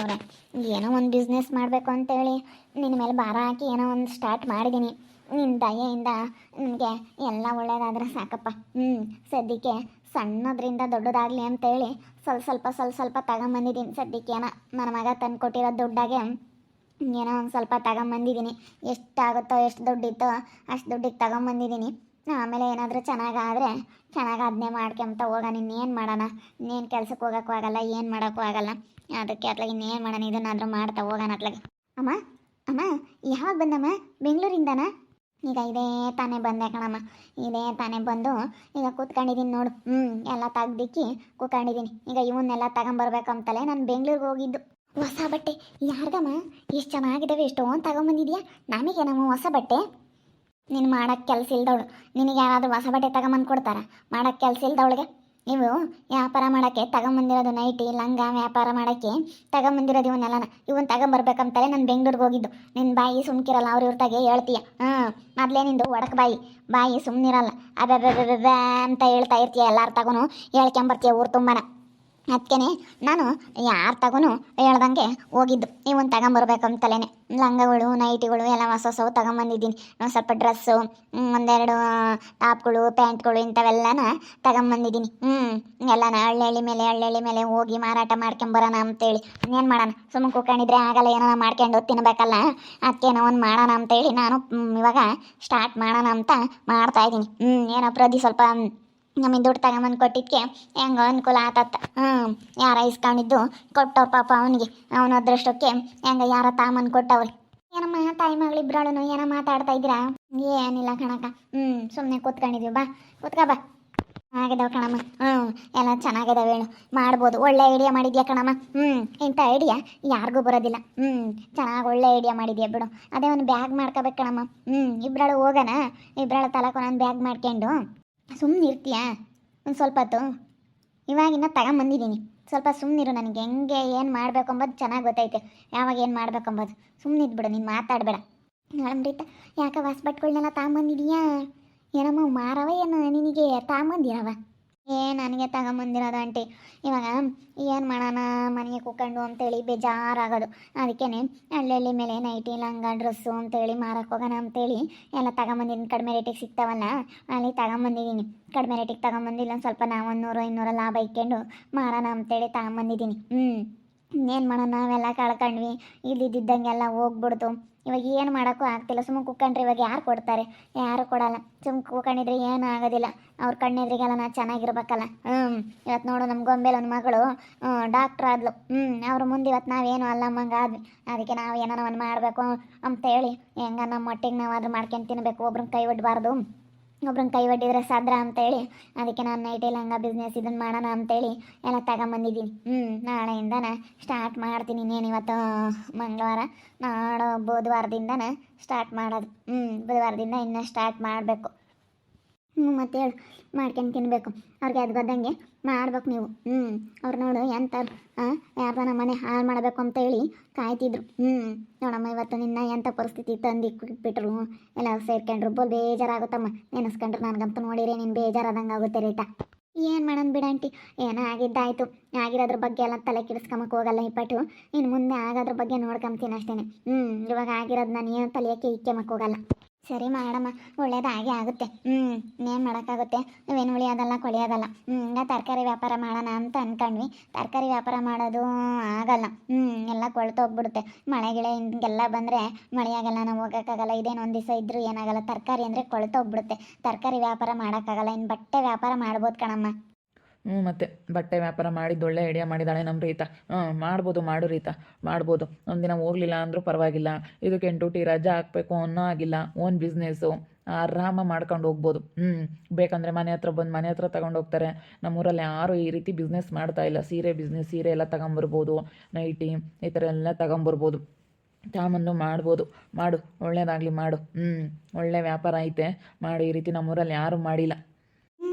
ದೇವ್ರೆ ಏನೋ ಒಂದು ಬಿಸ್ನೆಸ್ ಮಾಡಬೇಕು ಅಂತೇಳಿ. ನಿನ್ನ ಮೇಲೆ ಭಾರ ಹಾಕಿ ಏನೋ ಒಂದು ಸ್ಟಾರ್ಟ್ ಮಾಡಿದ್ದೀನಿ ನಿನ್ನ ದಯೆಯಿಂದ ನನಗೆ ಎಲ್ಲ ಒಳ್ಳೆಯದಾದ್ರೆ ಸಾಕಪ್ಪ. ಹ್ಞೂ ಸದ್ಯಕ್ಕೆ ಸಣ್ಣದ್ರಿಂದ ದೊಡ್ಡದಾಗಲಿ ಅಂತೇಳಿ ಸ್ವಲ್ಪ ಸ್ವಲ್ಪ ಸ್ವಲ್ಪ ಸ್ವಲ್ಪ ತಗೊಂಬಂದಿದ್ದೀನಿ ಸದ್ಯಕ್ಕೆ ಏನೋ ನನ್ನ ಮಗ ತಂದು ಕೊಟ್ಟಿರೋ ದುಡ್ಡಾಗೆ ಏನೋ ಒಂದು ಸ್ವಲ್ಪ ತಗೊಂಬಂದಿದ್ದೀನಿ ಎಷ್ಟಾಗುತ್ತೋ ಎಷ್ಟು ದುಡ್ಡಿತ್ತೋ ಅಷ್ಟು ದುಡ್ಡಿಗೆ ತಗೊಂಬಂದಿದ್ದೀನಿ ಆಮೇಲೆ ಏನಾದರೂ ಚೆನ್ನಾಗಾದರೆ ಚೆನ್ನಾಗಿ ಅದನ್ನೇ ಮಾಡ್ಕೊಂತ ಹೋಗೋಣ. ಇನ್ನೇನು ಮಾಡೋಣ? ಇನ್ನೇನು ಕೆಲಸಕ್ಕೆ ಹೋಗೋಕ್ಕೂ ಆಗಲ್ಲ, ಏನು ಮಾಡೋಕ್ಕೂ ಆಗಲ್ಲ. ಅದಕ್ಕೆ ಅತ್ಲಾಗ ಇನ್ನೇನು ಮಾಡೋಣ, ಇದನ್ನಾದರೂ ಮಾಡ್ತಾ ಹೋಗೋಣ ಅತ್ಲಾಗ ಅಮ್ಮ ಅಮ್ಮ, ಯಾವಾಗ ಬಂದಮ್ಮ? ಬೆಂಗಳೂರಿಂದನಾ? ಈಗ ಇದೇ ತಾನೇ ಬಂದೆ ಕಣಮ್ಮ. ಇದೇ ತಾನೇ ಬಂದು ಈಗ ಕೂತ್ಕೊಂಡಿದ್ದೀನಿ ನೋಡು. ಹ್ಞೂ ಎಲ್ಲ ತೆಗ್ದಿಕ್ಕಿ ಕೂತ್ಕೊಂಡಿದ್ದೀನಿ ಈಗ ಇವನ್ನೆಲ್ಲ ತಗೊಂಬರ್ಬೇಕಂತಲೇ ನಾನು ಬೆಂಗಳೂರಿಗೆ ಹೋಗಿದ್ದು. ಹೊಸ ಬಟ್ಟೆ. ಯಾರ್ಗಮ್ಮ ಎಷ್ಟು ಚೆನ್ನಾಗಿದ್ದಾವೆ ಎಷ್ಟೊಂದು ತಗೊಂಬಂದಿದ್ಯಾ? ನಮಗೇನಮ್ಮ ಹೊಸ ಬಟ್ಟೆ? ನೀನು ಮಾಡೋಕ್ಕೆ ಕೆಲಸ ಇಲ್ದವಳು. ನಿನಗೆ ಯಾರಾದರೂ ಹೊಸ ಬಟ್ಟೆ ತಗೊಂಬಂದು ಕೊಡ್ತಾರ? ಮಾಡೋಕ್ಕೆ ಕೆಲಸ ಇಲ್ದವಳಿಗೆ? ನೀವು ವ್ಯಾಪಾರ ಮಾಡೋಕ್ಕೆ, ತಗೊಂಬಂದಿರೋದು ನೈಟಿ ಲಂಗ ವ್ಯಾಪಾರ ಮಾಡೋಕ್ಕೆ, ತಗೊಂಬಂದಿರೋದು ಇವನ್ನೆಲ್ಲ ಇವನ್ ತಗೊಂಬರ್ಬೇಕಂತಲೇ ನಾನು ಬೆಂಗ್ಳೂರಿಗೆ ಹೋಗಿದ್ದು. ನಿನ್ನ ಬಾಯಿ ಸುಮ್ಕಿರಲ್ಲ, ಅವ್ರ ಇವ್ರ ತಗೆ ಹೇಳ್ತೀಯ. ಹಾಂ, ಮೊದಲೇ ನಿಂದು ಒಡಕ್ ಬಾಯಿ. ಬಾಯಿ ಸುಮ್ಮನಿರಲ್ಲ ಅಬೆ ಅಂತ ಹೇಳ್ತಾ ಇರ್ತೀಯ ಎಲ್ಲಾರು ತಗೋನು. ಹೇಳ್ಕೊಂಬರ್ತೀಯ ಊರು ತುಂಬಾನ. ಅದಕ್ಕೇನೆ ನಾನು ಯಾರು ತಗೋನು ಹೇಳ್ದಂಗೆ ಹೋಗಿದ್ದು. ಇವ್ನು ತಗೊಂಬರ್ಬೇಕು ಅಂತಲೇನೆ ಲಂಗಗಳು, ನೈಟಿಗಳು, ಎಲ್ಲ ಹೊಸ ಹೊಸವು ತಗೊಂಬಂದಿದ್ದೀನಿ. ಒಂದು ಸ್ವಲ್ಪ ಡ್ರೆಸ್ಸು ಒಂದೆರಡು ಟಾಪ್ಗಳು, ಪ್ಯಾಂಟ್ಗಳು ಇಂಥವೆಲ್ಲನ ತಗೊಂಬಂದಿದ್ದೀನಿ. ಹ್ಞೂ ಎಲ್ಲನ ಹಳ್ಳಿ ಮೇಲೆ ಹಳ್ಳಿ ಮೇಲೆ ಹೋಗಿ ಮಾರಾಟ ಮಾಡ್ಕೊಂಬರೋಣ ಅಂತೇಳಿ. ಏನು ಮಾಡೋಣ? ಸುಮ್ಮನೆ ಕೂಕೊಂಡಿದ್ರೆ ಆಗಲ್ಲ ಏನೋ ಮಾಡ್ಕೊಂಡು ತಿನ್ಬೇಕಲ್ಲ? ಅದಕ್ಕೇನೋ ಒಂದು ಮಾಡೋಣ ಅಂತೇಳಿ ನಾನು ಇವಾಗ ಸ್ಟಾರ್ಟ್ ಮಾಡೋಣ ಅಂತ ಮಾಡ್ತಾ ಇದ್ದೀನಿ. ಹ್ಞೂ ಏನೋ ಪ್ರತಿ ಸ್ವಲ್ಪ ನಮಗೆ ದುಡ್ಡು ತಗೊಂಬಂದು ಕೊಟ್ಟಿದ್ದಕ್ಕೆ ಹೆಂಗೋ ಅನುಕೂಲ ಆತತ್ತ ಹ್ಞೂ ಯಾರ ಇಸ್ಕೊಂಡಿದ್ದು ಕೊಟ್ಟವ್ರ ಪಾಪ ಅವನಿಗೆ. ಅವನ ಅದೃಷ್ಟಕ್ಕೆ ಹೆಂಗ ಯಾರ ತಾಮನ್ ಕೊಟ್ಟವ್ರಿ. ಏನಮ್ಮ, ತಾಯಿ ಮಗಳಿಬ್ರಾಳನು ಏನೋ ಮಾತಾಡ್ತಾ ಇದ್ದೀರಾ? ಏನಿಲ್ಲ ಕಣಕ್ಕ. ಹ್ಞೂ ಸುಮ್ಮನೆ ಕೂತ್ಕೊಂಡಿದ್ದೀವಿ ಬಾ, ಕೂತ್ಕ, ಬಾ. ಆಗಿದಾವೆ ಕಣಮ್ಮ. ಹ್ಞೂ ಎಲ್ಲ ಚೆನ್ನಾಗಿದಾವೆ ಹೇಳು. ಮಾಡ್ಬೋದು. ಒಳ್ಳೆ ಐಡಿಯಾ ಮಾಡಿದ್ಯಾ ಕಣಮ್ಮ? ಹ್ಞೂ ಇಂಥ ಐಡಿಯಾ ಯಾರಿಗೂ ಬರೋದಿಲ್ಲ. ಹ್ಞೂ ಚೆನ್ನಾಗಿ ಒಳ್ಳೆ ಐಡಿಯಾ ಮಾಡಿದ್ಯಾ ಬಿಡು. ಅದೇ ಒಂದು ಬ್ಯಾಗ್ ಮಾಡ್ಕೋಬೇಕು ಕಣಮ್ಮ. ಹ್ಞೂ ಇಬ್ರಾಳು ಹೋಗೋಣ ಇಬ್ರಾಳು ತಲಕ ಒಂದು ಬ್ಯಾಗ್ ಮಾಡ್ಕೊಂಡು. ಸುಮ್ಮನೆ ಒಂದು ಸ್ವಲ್ಪ ಹೊತ್ತು. ಇವಾಗಿನ್ನ ತಗೊಂಬಂದಿದ್ದೀನಿ. ಸ್ವಲ್ಪ ಸುಮ್ಮನಿರು ನನಗೆ. ಹೆಂಗೆ, ಏನು ಮಾಡಬೇಕು ಅಂಬೋದು ಚೆನ್ನಾಗಿ ಗೊತ್ತೈತೆ. ಯಾವಾಗ ಏನು ಮಾಡಬೇಕು ಅಂಬೋದು ಸುಮ್ಮನೆ ಇದ್ಬಿಡು, ನೀನು ಮಾತಾಡಬೇಡ. ಅಮೃತ, ಯಾಕೆ ಹೊಸ ಬಟ್ಗಳನ್ನೆಲ್ಲ ತಗೊಂಬಂದಿದೀಯಾ? ಏನಮ್ಮ, ಮಾರವ ಏನು ನಿನಗೆ? ತಗೊಂಬಂದಿರವ? ಏ, ನನಗೆ ತಗೊಂಬಂದಿರೋದು ಆಂಟಿ. ಇವಾಗ ಏನು ಮಾಡೋಣ, ಮನೆಗೆ ಕೂಕೊಂಡು ಅಂತೇಳಿ ಬೇಜಾರಾಗೋದು. ಅದಕ್ಕೇ ಹಳ್ಳಿ ಮೇಲೆ ನೈಟಿ, ಲಂಗ, ಡ್ರೆಸ್ಸು ಅಂತೇಳಿ ಮಾರಕ್ಕೆ ಹೋಗೋಣ ಅಂತೇಳಿ ಎಲ್ಲ ತಗೊಂಬಂದಿದ್ದೀನಿ. ಕಡಿಮೆ ರೇಟಿಗೆ ಸಿಗ್ತಾವಲ್ಲ, ಅಲ್ಲಿ ತಗೊಂಬಂದಿದ್ದೀನಿ. ಕಡಿಮೆ ರೇಟಿಗೆ ತಗೊಂಬಂದಿಲ್ಲ ಸ್ವಲ್ಪ ನಾ ಒಂದು ನೂರು, ಇನ್ನೂರ ಲಾಭ ಇಟ್ಕೊಂಡು ಮಾರೋಣ ಅಂತೇಳಿ ತಗೊಂಬಂದಿದ್ದೀನಿ. ಹ್ಞೂ ಇನ್ನೇನು ಮಾಡೋಣ, ನಾವೆಲ್ಲ ಕಳ್ಕೊಂಡ್ವಿ. ಇಲ್ಲಿದ್ದಂಗೆಲ್ಲ ಹೋಗ್ಬಿಡ್ತು. ಇವಾಗ ಏನು ಮಾಡೋಕ್ಕೂ ಆಗ್ತಿಲ್ಲ. ಸುಮ್ಮನೆ ಕುಕ್ಕಂಡ್ರೆ ಇವಾಗ ಯಾರು ಕೊಡ್ತಾರೆ? ಯಾರು ಕೊಡಲ್ಲ. ಸುಮ್ಮನೆ ಕೂಕೊಂಡಿದ್ರೆ ಏನೂ ಆಗೋದಿಲ್ಲ. ಅವ್ರ ಕಣ್ಣೆದ್ರಿಗೆಲ್ಲ ನಾ ಚೆನ್ನಾಗಿರ್ಬೇಕಲ್ಲ. ಹ್ಞೂ ಇವತ್ತು ನೋಡು ನಮ್ಮ ಗೊಂಬೆಲ್ ಒಂದು ಮಗಳು ಡಾಕ್ಟ್ರ್ ಆದ್ಲು. ಹ್ಞೂ ಅವ್ರ ಮುಂದೆ ಇವತ್ತು ನಾವೇನು ಅಲ್ಲಮ್ಮಂಗೆ ಆದ್ವಿ. ಅದಕ್ಕೆ ನಾವು ಏನಾರ ಒಂದು ಮಾಡಬೇಕು ಅಂತೇಳಿ ಹೆಂಗ ನಮ್ಮ ಮಟ್ಟಿಗೆ ನಾವು ಅದ್ರ ಮಾಡ್ಕೊಂಡು ತಿನ್ನಬೇಕು ಒಬ್ರನ್ನ ಕೈ ಒಡ್ಬಾರ್ದು ಒಬ್ರನ್ನ ಕೈ ಒಡ್ಡಿದ್ರೆ ಸಾದ್ರ ಅಂತೇಳಿ, ಅದಕ್ಕೆ ನಾನು ನೈಟ್ ಹಂಗ ಬಿಸ್ನೆಸ್ ಇದನ್ನು ಮಾಡೋಣ ಅಂತೇಳಿ ಎಲ್ಲ ತಗೊಂಬಂದಿದ್ದೀನಿ. ಹ್ಞೂ ನಾಳೆಯಿಂದನ ಸ್ಟಾರ್ಟ್ ಮಾಡ್ತೀನಿ ಇನ್ನೇನು ಇವತ್ತು, ಮಂಗಳವಾರ. ನಾಳೆ ಬುಧವಾರದಿಂದನ ಸ್ಟಾರ್ಟ್ ಮಾಡೋದು. ಹ್ಞೂ ಬುಧವಾರದಿಂದ ಇನ್ನೂ ಸ್ಟಾರ್ಟ್ ಮಾಡಬೇಕು. ಹ್ಞೂ, ಮತ್ತೆ ಹೇಳು. ಮಾಡ್ಕೊಂಡು ತಿನ್ನಬೇಕು ಅವ್ರಿಗೆ ಅದು ಬಂದಂಗೆ ಮಾಡ್ಬೇಕು ನೀವು. ಹ್ಞೂ, ಅವ್ರು ನೋಡು ಎಂತ ಯಾರ್ದ ನಮ್ಮ ಮನೆ ಹಾಳು ಮಾಡಬೇಕು ಅಂತ ಹೇಳಿ ಕಾಯ್ತಿದ್ರು. ಹ್ಞೂ, ನೋಡಮ್ಮ, ಇವತ್ತು ನಿನ್ನ ಎಂಥ ಪರಿಸ್ಥಿತಿ ತಂದು ಬಿಟ್ರು ಎಲ್ಲ ಸೇರ್ಕೊಂಡ್ರು. ಬೋಲ್ ಬೇಜಾರಾಗುತ್ತಮ್ಮ. ನೆನೆಸ್ಕೊಂಡ್ರು ನನಗಂತೂ ನೋಡಿರಿ ನೀನು ಬೇಜಾರಾದಂಗೆ ಆಗುತ್ತೆ ರೇಟ ಏನು ಮಾಡೋಣ ಬಿಡ ಆಂಟಿ. ಏನೋ ಆಗಿದ್ದಾಯ್ತು. ಆಗಿರೋದ್ರ ಬಗ್ಗೆ ಎಲ್ಲ ತಲೆ ಕೆಡಿಸ್ಕೊಂಬಕ್ಕೆ ಹೋಗಲ್ಲ ಇಪ್ಪಟ್ಟು ಇನ್ನು ಮುಂದೆ ಆಗೋದ್ರ ಬಗ್ಗೆ ನೋಡ್ಕೊಂತೀನಿ ಅಷ್ಟೇ ಹ್ಞೂ, ಇವಾಗ ಆಗಿರೋದು ನಾನು ಏನು ತಲೆಯಕ್ಕೆ ಇಕ್ಕೆಮಕ್ಕೆ ಹೋಗಲ್ಲ. ಸರಿ ಮಾಡಮ್ಮ ಒಳ್ಳೇದಾಗೆ ಆಗುತ್ತೆ. ಹ್ಞೂ ಇನ್ನೇನು ಮಾಡೋಕ್ಕಾಗುತ್ತೆ? ನಾವೇನು ಉಳಿಯೋದಲ್ಲ ಕೊಳಿಯೋದಲ್ಲ ಹ್ಞೂ ತರಕಾರಿ ವ್ಯಾಪಾರ ಮಾಡೋಣ ಅಂತ ಅಂದ್ಕೊಂಡ್ವಿ ತರಕಾರಿ ವ್ಯಾಪಾರ ಮಾಡೋದು ಆಗಲ್ಲ. ಹ್ಞೂ ಎಲ್ಲ ಕೊಳ್ತೋಗ್ಬಿಡುತ್ತೆ ಮಳೆ ಗಿಳೆ ಹಿಂಗೆಲ್ಲ ಬಂದರೆ ಮಳೆಯಾಗಲ್ಲ, ನಾವು ಹೋಗೋಕ್ಕಾಗಲ್ಲ. ಇದೇನು ಒಂದು ದಿವಸ ಇದ್ದರೂ ಏನಾಗಲ್ಲ. ತರಕಾರಿ ಅಂದರೆ ಕೊಳ್ತೋಗ್ಬಿಡುತ್ತೆ ತರಕಾರಿ ವ್ಯಾಪಾರ ಮಾಡೋಕ್ಕಾಗಲ್ಲ. ಇನ್ನು ಬಟ್ಟೆ ವ್ಯಾಪಾರ ಮಾಡ್ಬೋದು ಕಣಮ್ಮ. ಹ್ಞೂ, ಮತ್ತೆ ಬಟ್ಟೆ ವ್ಯಾಪಾರ ಮಾಡಿದ್ದು, ಒಳ್ಳೆ ಐಡಿಯಾ ಮಾಡಿದ್ದಾಳೆ ನಮ್ಮ ರೀತ. ಹ್ಞೂ, ಮಾಡ್ಬೋದು, ಮಾಡು ರೀತಾ, ಮಾಡ್ಬೋದು. ಒಂದಿನ ಹೋಗಲಿಲ್ಲ ಅಂದರೂ ಪರವಾಗಿಲ್ಲ. ಇದಕ್ಕೆ ಎಂಟೂಟಿ ರಜಾ ಹಾಕಬೇಕು ಅನ್ನೋ ಆಗಿಲ್ಲ ಓನ್ ಬಿಸ್ನೆಸ್ಸು ಆರಾಮ ಮಾಡ್ಕೊಂಡು ಹೋಗ್ಬೋದು. ಹ್ಞೂ, ಬೇಕಂದರೆ ಮನೆ ಹತ್ರ ಬಂದು ಮನೆ ಹತ್ರ ಹೋಗ್ತಾರೆ. ನಮ್ಮೂರಲ್ಲಿ ಯಾರು ಈ ರೀತಿ ಬಿಸ್ನೆಸ್ ಮಾಡ್ತಾ ಇಲ್ಲ. ಸೀರೆ ಬಿಸ್ನೆಸ್ ಸೀರೆ ಎಲ್ಲ ತಗೊಂಬರ್ಬೋದು. ನೈಟಿ, ಈ ಥರ ಎಲ್ಲ ತಗೊಂಬರ್ಬೋದು. ತಾಮನ್ನು ಮಾಡ್ಬೋದು. ಮಾಡು, ಒಳ್ಳೇದಾಗಲಿ ಮಾಡು. ಹ್ಞೂ, ಒಳ್ಳೆ ವ್ಯಾಪಾರ ಐತೆ. ಮಾಡು, ಈ ರೀತಿ ನಮ್ಮೂರಲ್ಲಿ ಯಾರೂ ಮಾಡಿಲ್ಲ.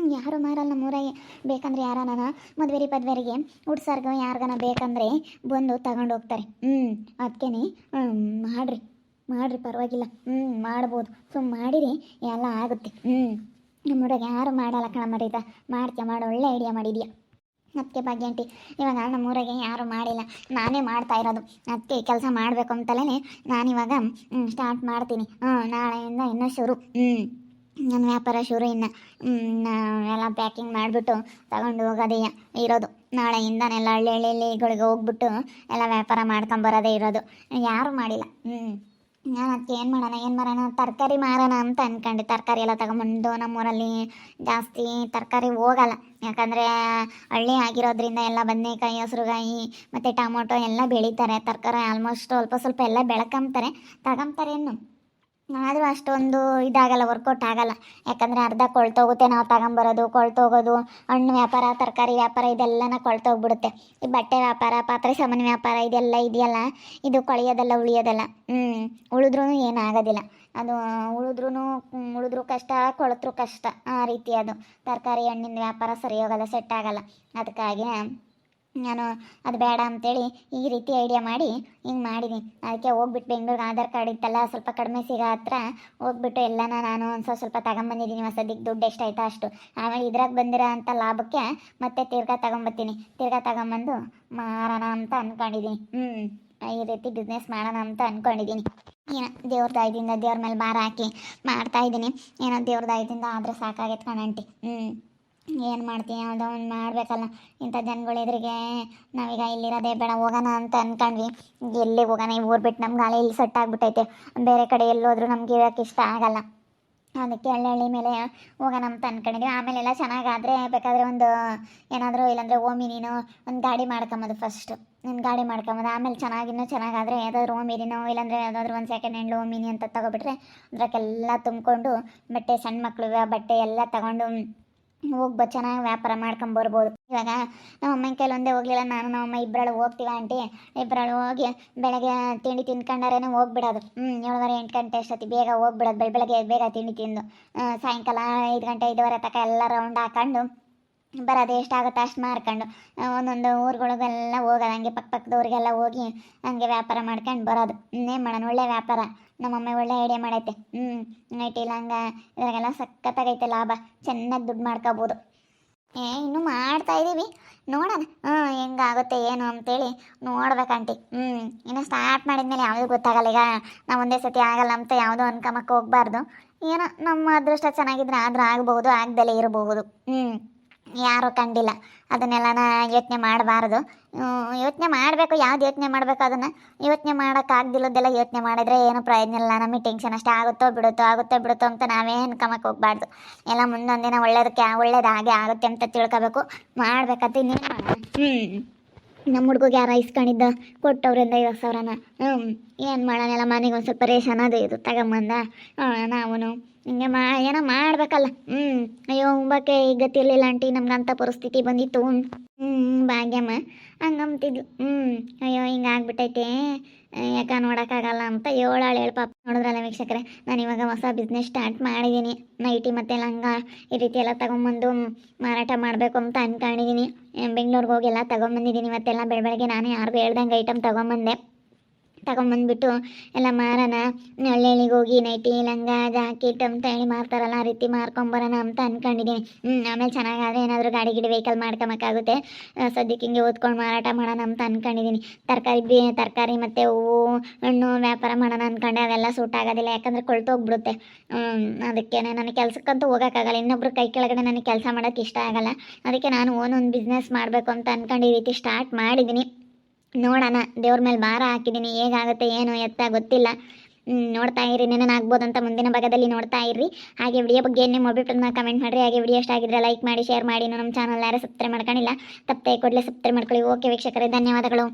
ಹ್ಞೂ ಯಾರು ಮಾರಲ್ಲ ನಮ್ಮೂರಾಗೆ. ಬೇಕಂದ್ರೆ ಯಾರನ ಮದುವೆರಿ ಪದ್ವೆರಿಗೆ. ಉಡ್ಸಾರ್ಗ ಯಾರ್ಗನ ಬೇಕಂದ್ರೆ ಬಂದು ತಗೊಂಡು ಹೋಗ್ತಾರೆ. ಹ್ಞೂ ಅದಕ್ಕೇನೆ ಮಾಡ್ರಿ. ಮಾಡ್ರಿ, ಪರವಾಗಿಲ್ಲ. ಹ್ಞೂ ಮಾಡ್ಬೋದು. ಸುಮ್ ಮಾಡಿರಿ, ಎಲ್ಲ ಆಗುತ್ತೆ. ಹ್ಞೂ ನಮ್ಮೂರಾಗೆ ಯಾರು ಮಾಡಲ್ಲ ಕಣ ಮಾಡಿದ ಮಾಡ್ತೀಯ, ಮಾಡೋ, ಒಳ್ಳೆ ಐಡಿಯಾ ಮಾಡಿದ್ಯಾ. ಅದಕ್ಕೆ ಭಾಗ್ಯಂಟಿ ಇವಾಗ ನಮ್ಮೂರಾಗೆ ಯಾರು ಮಾಡಿಲ್ಲ. ನಾನೇ ಮಾಡ್ತಾ ಇರೋದು. ಅದಕ್ಕೆ ಕೆಲಸ ಮಾಡಬೇಕು ಅಂತಲೇ ನಾನಿವಾಗ ಸ್ಟಾರ್ಟ್ ಮಾಡ್ತೀನಿ. ಹ್ಞೂ ನಾಳೆಯಿಂದ ಇನ್ನೂ ಶುರು. ಹ್ಞೂ ನನ್ನ ವ್ಯಾಪಾರ ಶುರು ಇನ್ನು ಎಲ್ಲ ಪ್ಯಾಕಿಂಗ್ ಮಾಡಿಬಿಟ್ಟು ತಗೊಂಡು ಹೋಗೋದೇ ಇರೋದು. ನಾಳೆಯಿಂದನೆಲ್ಲ ಹಳ್ಳಿ ಹಳ್ಳಿಗಳಿಗೆ ಹೋಗ್ಬಿಟ್ಟು ಎಲ್ಲ ವ್ಯಾಪಾರ ಮಾಡ್ಕೊಂಬರೋದೇ ಇರೋದು. ಯಾರೂ ಮಾಡಿಲ್ಲ. ನಾನು ಅದಕ್ಕೆ ಏನು ಮಾಡೋಣ ಏನು ಮಾಡೋಣ, ತರಕಾರಿ ಮಾರೋಣ ಅಂತ ಅನ್ಕೊಂಡೆ. ತರಕಾರಿ ಎಲ್ಲ ತಗೊಂಬಂದು ನಮ್ಮೂರಲ್ಲಿ ಜಾಸ್ತಿ ತರಕಾರಿ ಹೋಗಲ್ಲ. ಯಾಕಂದರೆ ಹಳ್ಳಿ ಆಗಿರೋದ್ರಿಂದ ಎಲ್ಲ ಬದನೆಕಾಯಿ, ಹಸ್ರುಗಾಯಿ ಮತ್ತು ಟೊಮೊಟೊ ಎಲ್ಲ ಬೆಳೀತಾರೆ. ತರಕಾರಿ ಆಲ್ಮೋಸ್ಟ್ ಸ್ವಲ್ಪ ಸ್ವಲ್ಪ ಎಲ್ಲ ಬೆಳ್ಕೊಂತಾರೆ. ತಗೊಂತಾರೆ ಇನ್ನು. ಆದರೂ ಅಷ್ಟೊಂದು ಇದಾಗಲ್ಲ ವರ್ಕೌಟ್ ಆಗಲ್ಲ. ಯಾಕಂದರೆ ಅರ್ಧ ಕೊಳ್ತೋಗುತ್ತೆ, ನಾವು ತಗೊಂಬರೋದು, ಕೊಳ್ತೋಗೋದು. ಹಣ್ಣು ವ್ಯಾಪಾರ, ತರಕಾರಿ ವ್ಯಾಪಾರ, ಇದೆಲ್ಲನ ಕೊಳ್ತೋಗ್ಬಿಡುತ್ತೆ. ಈ ಬಟ್ಟೆ ವ್ಯಾಪಾರ, ಪಾತ್ರೆ ಸಾಮಾನು ವ್ಯಾಪಾರ, ಇದೆಲ್ಲ ಇದೆಯಲ್ಲ? ಇದು ಕೊಳೆಯೋದಲ್ಲ, ಉಳಿಯೋದಲ್ಲ? ಹ್ಞೂ ಉಳಿದ್ರೂ ಏನಾಗೋದಿಲ್ಲ ಅದು ಉಳಿದ್ರೂ ಉಳಿದ್ರೂ ಕಷ್ಟ, ಕೊಳತ್ರೂ ಕಷ್ಟ. ಆ ರೀತಿ ಅದು. ತರಕಾರಿ ಹಣ್ಣಿನ ವ್ಯಾಪಾರ ಸರಿ ಹೋಗಲ್ಲ ಸೆಟ್ ಆಗಲ್ಲ. ಅದಕ್ಕಾಗಿ ನಾನು ಅದು ಬೇಡ ಅಂತೇಳಿ ಈ ರೀತಿ ಐಡಿಯಾ ಮಾಡಿ ಹಿಂಗೆ ಮಾಡಿದ್ದೀನಿ ಅದಕ್ಕೆ ಹೋಗ್ಬಿಟ್ಟು ಬೆಂಗ್ಳೂರಿಗೆ ಆಧಾರ್ ಕಾರ್ಡ್ ಇತ್ತಲ್ಲ, ಸ್ವಲ್ಪ ಕಡಿಮೆ ಸಿಗೋ ಹತ್ರ ಹೋಗ್ಬಿಟ್ಟು ಎಲ್ಲನ ನಾನು ಒಂದು ಸ್ವಲ್ಪ ಸ್ವಲ್ಪ ತಗೊಂಬಂದಿದ್ದೀನಿ, ಹೊಸದಿಗೆ ದುಡ್ಡು ಎಷ್ಟಾಯ್ತಾ ಅಷ್ಟು. ಆಮೇಲೆ ಇದ್ರಾಗ ಬಂದಿರೋ ಅಂಥ ಲಾಭಕ್ಕೆ ಮತ್ತೆ ತಿರ್ಗಾ ತಗೊಂಬತ್ತೀನಿ. ತಿರ್ಗಾ ತಗೊಂಬಂದು ಮಾರೋಣ ಅಂತ ಅಂದ್ಕೊಂಡಿದ್ದೀನಿ ಹ್ಞೂ ಈ ರೀತಿ ಬಿಸ್ನೆಸ್ ಮಾಡೋಣ ಅಂತ ಅಂದ್ಕೊಂಡಿದ್ದೀನಿ ಏನೋ ದೇವ್ರ ದಾಯದಿಂದ ದೇವ್ರ ಮೇಲೆ ಭಾರ ಹಾಕಿ ಮಾಡ್ತಾಯಿದ್ದೀನಿ ಏನೋ ದೇವ್ರ ದಾಯದಿಂದ ಆದರೆ ಸಾಕಾಗೈತೆ ಕಣಂಟಿ ಹ್ಞೂ ಏನು ಮಾಡ್ತೀಯ ಯಾವುದೋ ಒಂದು ಮಾಡಬೇಕಲ್ಲ. ಇಂಥ ಜನಗಳು ಎದುರಿಗೆ ನಾವೀಗ ಇಲ್ಲಿರೋದೇ ಬೇಡ, ಹೋಗೋಣ ಅಂತ ಅಂದ್ಕೊಂಡ್ವಿ ಎಲ್ಲಿ ಹೋಗೋಣ? ಈ ಊರು ಬಿಟ್ಟು ನಮ್ಮ ಗಾಳಿ ಇಲ್ಲಿ ಸೆಟ್ ಆಗಿಬಿಟ್ಟೈತೆ. ಬೇರೆ ಕಡೆ ಎಲ್ಲೋದ್ರೂ ನಮ್ಗೆ ಇರೋಕ್ಕೆ ಇಷ್ಟ ಆಗಲ್ಲ. ಅದಕ್ಕೆ ಹಳ್ಳಿ ಮೇಲೆ ಹೋಗೋಣ ಅಂತ ಅಂದ್ಕೊಂಡಿದ್ವಿ ಆಮೇಲೆಲ್ಲ ಚೆನ್ನಾಗಾದರೆ ಬೇಕಾದರೆ ಒಂದು ಏನಾದರೂ ಇಲ್ಲಾಂದರೆ ನೀನು ಒಂದು ಗಾಡಿ ಮಾಡ್ಕೊಂಬೋದು ಫಸ್ಟು ಒಂದು ಗಾಡಿ ಮಾಡ್ಕೊಂಬೋದು. ಆಮೇಲೆ ಚೆನ್ನಾಗಿನ್ನೂ ಚೆನ್ನಾಗಾದರೆ ಯಾವುದಾದ್ರು ಓಮಿನಿನೋ ಇಲ್ಲಾಂದರೆ ಯಾವುದಾದ್ರೂ ಒಂದು ಸೆಕೆಂಡ್ ಹ್ಯಾಂಡ್ ಓಮಿನಿ ಅಂತ ತೊಗೊಬಿಟ್ರೆ ಅದಕ್ಕೆಲ್ಲ ತುಂಬಿಕೊಂಡು ಬಟ್ಟೆ ಸಣ್ಣ ಮಕ್ಕಳು ಬಟ್ಟೆ ಎಲ್ಲ ತಗೊಂಡು ಹೋಗ್ಬ, ಚೆನ್ನಾಗಿ ವ್ಯಾಪಾರ ಮಾಡ್ಕೊಂಬರ್ಬೋದು ಇವಾಗ ನಮ್ಮ ಅಮ್ಮನ ಕೆಲವೊಂದೇ ಹೋಗ್ಲಿಲ್ಲ, ನಾನು ನಮ್ಮ ಅಮ್ಮ ಇಬ್ಬರಳು ಹೋಗ್ತೀವಿ ಆಂಟಿ? ಇಬ್ಬರಳು ಹೋಗಿ ಬೆಳಗ್ಗೆ ತಿಂಡಿ ತಿನ್ಕೊಂಡಾರೇನೆ ಹೋಗ್ಬಿಡೋದು. ಹ್ಞೂ ಏಳುವರೆ, ಎಂಟು ಗಂಟೆ ಅಷ್ಟೊತ್ತಿ ಬೇಗ ಹೋಗ್ಬಿಡೋದು, ಬೆಳ, ಬೆಳಗ್ಗೆ ಬೇಗ ತಿಂಡಿ ತಿಂದು. ಸಾಯಂಕಾಲ ಐದು ಗಂಟೆ, ಐದುವರೆ ತನಕ ಎಲ್ಲ ರೌಂಡ್ ಹಾಕೊಂಡು ಬರೋದು ಎಷ್ಟಾಗುತ್ತೆ ಅಷ್ಟು ಮಾರ್ಕೊಂಡು. ಒಂದೊಂದು ಊರುಗಳಿಗೆಲ್ಲ ಹೋಗೋದು ಹಂಗೆ ಪಕ್ಕ ಪಕ್ಕದವ್ರಿಗೆಲ್ಲ ಹೋಗಿ ಹಂಗೆ ವ್ಯಾಪಾರ ಮಾಡ್ಕೊಂಡು ಬರೋದು. ಇನ್ನೇನು ಮಾಡೋಣ, ಒಳ್ಳೆ ವ್ಯಾಪಾರ. ನಮ್ಮಮ್ಮ ಒಳ್ಳೆ ಐಡಿಯಾ ಮಾಡೈತೆ. ಹ್ಞೂ ನೈಟಿ ಲಂಗ ಇದ್ರಾಗೆಲ್ಲ ಸಖತ್ತಾಗೈತೆ ಲಾಭ. ಚೆನ್ನಾಗಿ ದುಡ್ಡು ಮಾಡ್ಕೋಬೋದು. ಏ, ಇನ್ನೂ ಮಾಡ್ತಾ ಇದ್ದೀವಿ ನೋಡೋಣ. ಹ್ಞೂ ಹೆಂಗಾಗುತ್ತೆ, ಏನು ಅಂತೇಳಿ ನೋಡ್ಬೇಕಂಟಿ ಹ್ಞೂ ಇನ್ನು ಸ್ಟಾರ್ಟ್ ಮಾಡಿದ್ಮೇಲೆ ಯಾವುದೂ ಗೊತ್ತಾಗಲ್ಲ. ಈಗ ನಾವು ಒಂದೇ ಸತಿ ಆಗಲ್ಲ ಅಂತ ಯಾವುದೋ ಅನ್ಕಮಕ್ಕೆ ಹೋಗಬಾರ್ದು. ಏನೋ ನಮ್ಮ ಅದೃಷ್ಟ ಚೆನ್ನಾಗಿದ್ರೆ ಆದ್ರೆ ಆಗ್ಬೋದು, ಆಗ್ದಲೇ ಇರಬಹುದು ಹ್ಞೂ ಯಾರೂ ಕಂಡಿಲ್ಲ. ಅದನ್ನೆಲ್ಲನ ಯೋಚನೆ ಮಾಡಬಾರ್ದು. ಯೋಚನೆ ಮಾಡಬೇಕು, ಯಾವ್ದು ಯೋಚನೆ ಮಾಡಬೇಕು ಅದನ್ನು? ಯೋಚನೆ ಮಾಡೋಕ್ಕಾಗ್ದಿಲ್ಲದೆಲ್ಲ ಯೋಚನೆ ಮಾಡಿದ್ರೆ ಏನು ಪ್ರಯೋಜನ ಇಲ್ಲ. ನಮಗೆ ಟೆನ್ಷನ್ ಅಷ್ಟೇ ಆಗುತ್ತೋ ಬಿಡುತ್ತೋ ಆಗುತ್ತೋ ಬಿಡುತ್ತೋ ಅಂತ ನಾವೇನು ಕಮಕ್ಕೆ ಹೋಗ್ಬಾರ್ದು. ಎಲ್ಲ ಮುಂದೊಂದಿನ ಒಳ್ಳೇದಕ್ಕೆ, ಒಳ್ಳೇದು ಹಾಗೆ ಆಗುತ್ತೆ ಅಂತ ತಿಳ್ಕೊಬೇಕು. ಮಾಡಬೇಕಂತ ಇನ್ನೇನು ಮಾಡೋಣ? ಹ್ಞೂ ನಮ್ಮ ಹುಡುಗಗೆ ಯಾರ ಇಸ್ಕೊಂಡಿದ್ದ ಕೊಟ್ಟವ್ರಿಂದ ಐವತ್ತು ಸಾವಿರನ ಹ್ಞೂ ಏನು ಮಾಡೋಣ? ಎಲ್ಲ ಮನೆಗೆ ಒಂದು ಸ್ವಲ್ಪ ರೇಷನ್ ಅದು ಇದು ತಗೊಂಬಂದ. ನಾವು ಹಿಂಗೆ ಮಾ, ಏನೋ ಮಾಡ್ಬೇಕಲ್ಲ. ಹ್ಞೂ ಅಯ್ಯೋ, ಉಂಬಕ್ಕೆ ಗತಿ ಇರಲಿಲ್ಲ ಆಂಟಿ ನಮ್ಗಂಥ ಪರಿಸ್ಥಿತಿ ಬಂದಿತ್ತು. ಹ್ಞೂ ಭಾಗ್ಯಮ್ಮ. ಹಂಗಂತಿದ್ಲು ಹ್ಞೂ ಅಯ್ಯೋ, ಹಿಂಗೆ ಆಗ್ಬಿಟ್ಟೈತೆ. ಯಾಕೆ ನೋಡೋಕ್ಕಾಗಲ್ಲ ಅಂತ ಏಳಾಳು ಹೇಳಿ ಪಾಪ. ನೋಡಿದ್ರಲ್ಲ ವೀಕ್ಷಕರೇ, ನಾನು ಇವಾಗ ಹೊಸ ಬಿಸ್ನೆಸ್ ಸ್ಟಾರ್ಟ್ ಮಾಡಿದ್ದೀನಿ ನೈಟಿ ಮತ್ತು ಲಂಗ ಈ ರೀತಿ ಎಲ್ಲ ತೊಗೊಂಬಂದು ಮಾರಾಟ ಮಾಡಬೇಕು ಅಂತ ಅನ್ಕೊಂಡಿದ್ದೀನಿ ಬೆಂಗಳೂರಿಗೆ ಹೋಗಿ ಎಲ್ಲ ತೊಗೊಂಬಂದಿದ್ದೀನಿ ಇವತ್ತೆಲ್ಲ ಬೆಳ ಬೆಳಗ್ಗೆ ನಾನೇ ಯಾರಿಗೂ ಹೇಳ್ದಂಗೆ ಐಟಮ್ ತಗೊಂಬಂದೆ. ತಗೊಂಬಂದ್ಬಿಟ್ಟು ಎಲ್ಲ ಮಾರೋಣ ಹಳ್ಳಿಗೆ ಹೋಗಿ ನೈಟಿ ಲಂಗ ಜಾಕೆಟ್ ಅಂತ ಹೇಳಿ ಮಾರ್ತಾರಲ್ಲ ಆ ರೀತಿ ಮಾರ್ಕೊಂಬರೋಣ ಅಂತ ಅನ್ಕೊಂಡಿದ್ದೀನಿ ಹ್ಞೂ ಆಮೇಲೆ ಚೆನ್ನಾಗಾದ್ರೆ ಏನಾದರೂ ಗಾಡಿ ಗಿಡಿ ವೆಹಿಕಲ್ ಮಾಡ್ಕೊಬೇಕಾಗುತ್ತೆ ಆ, ಸದ್ಯಕ್ಕೆ ಹಿಂಗೆ ಓದ್ಕೊಂಡು ಮಾರಾಟ ಮಾಡೋಣ ಅಂತ ಅನ್ಕೊಂಡಿದ್ದೀನಿ ತರಕಾರಿ ಬಿ ತರಕಾರಿ ಮತ್ತು ಹೂವು ಹಣ್ಣು ವ್ಯಾಪಾರ ಮಾಡೋಣ ಅಂದ್ಕೊಂಡೆ ಅವೆಲ್ಲ ಸೂಟ್ ಆಗೋದಿಲ್ಲ. ಯಾಕಂದರೆ ಕೊಳ್ತೋಗ್ಬಿಡುತ್ತೆ ಅದಕ್ಕೆ ನನಗೆ ಕೆಲಸಕ್ಕಂತೂ ಹೋಗೋಕ್ಕಾಗಲ್ಲ. ಇನ್ನೊಬ್ರು ಕೈ ಕೆಳಗಡೆ ನನಗೆ ಕೆಲಸ ಮಾಡೋಕ್ಕೆ ಇಷ್ಟ ಆಗಲ್ಲ. ಅದಕ್ಕೆ ನಾನು ಓನೊಂದು ಬಿಸ್ನೆಸ್ ಮಾಡಬೇಕು ಅಂತ ಅಂದ್ಕೊಂಡು ಈ ರೀತಿ ಸ್ಟಾರ್ಟ್ ಮಾಡಿದ್ದೀನಿ ನೋಡೋಣ ದೇವ್ರ ಮೇಲೆ ಭಾರ ಹಾಕಿದ್ದೀನಿ ಹೇಗಾಗುತ್ತೆ, ಏನು ಎತ್ತ ಗೊತ್ತಿಲ್ಲ. ನೋಡ್ತಾ ಇರಿ ಆಗ್ಬೋದು ಅಂತ ಮುಂದಿನ ಭಾಗದಲ್ಲಿ ನೋಡ್ತಾ ಇರಿ ಹಾಗೆ ವಿಡಿಯೋ ಬಗ್ಗೆ ಏನೇ ಮೊಬೈಲ್ ಕಮೆಂಟ್ ಮಾಡಿರಿ. ಹಾಗೆ ವಿಡಿಯೋ ಇಷ್ಟ ಆಗಿದ್ರೆ ಲೈಕ್ ಮಾಡಿ ಶೇರ್ ಮಾಡಿ. ನಮ್ಮ ಚಾನಲ್ ಯಾರು ಸಬ್ಸ್ಕ್ರೈಬ್ ಮಾಡ್ಕೊಂಡಿಲ್ಲ ತಪ್ಪೇ ಕೊಡಲೇ ಸಬ್ಸ್ಕ್ರೈಬ್ ಮಾಡ್ಕೊಳ್ಳಿ. ಓಕೆ ವೀಕ್ಷಕರೇ, ಧನ್ಯವಾದಗಳು.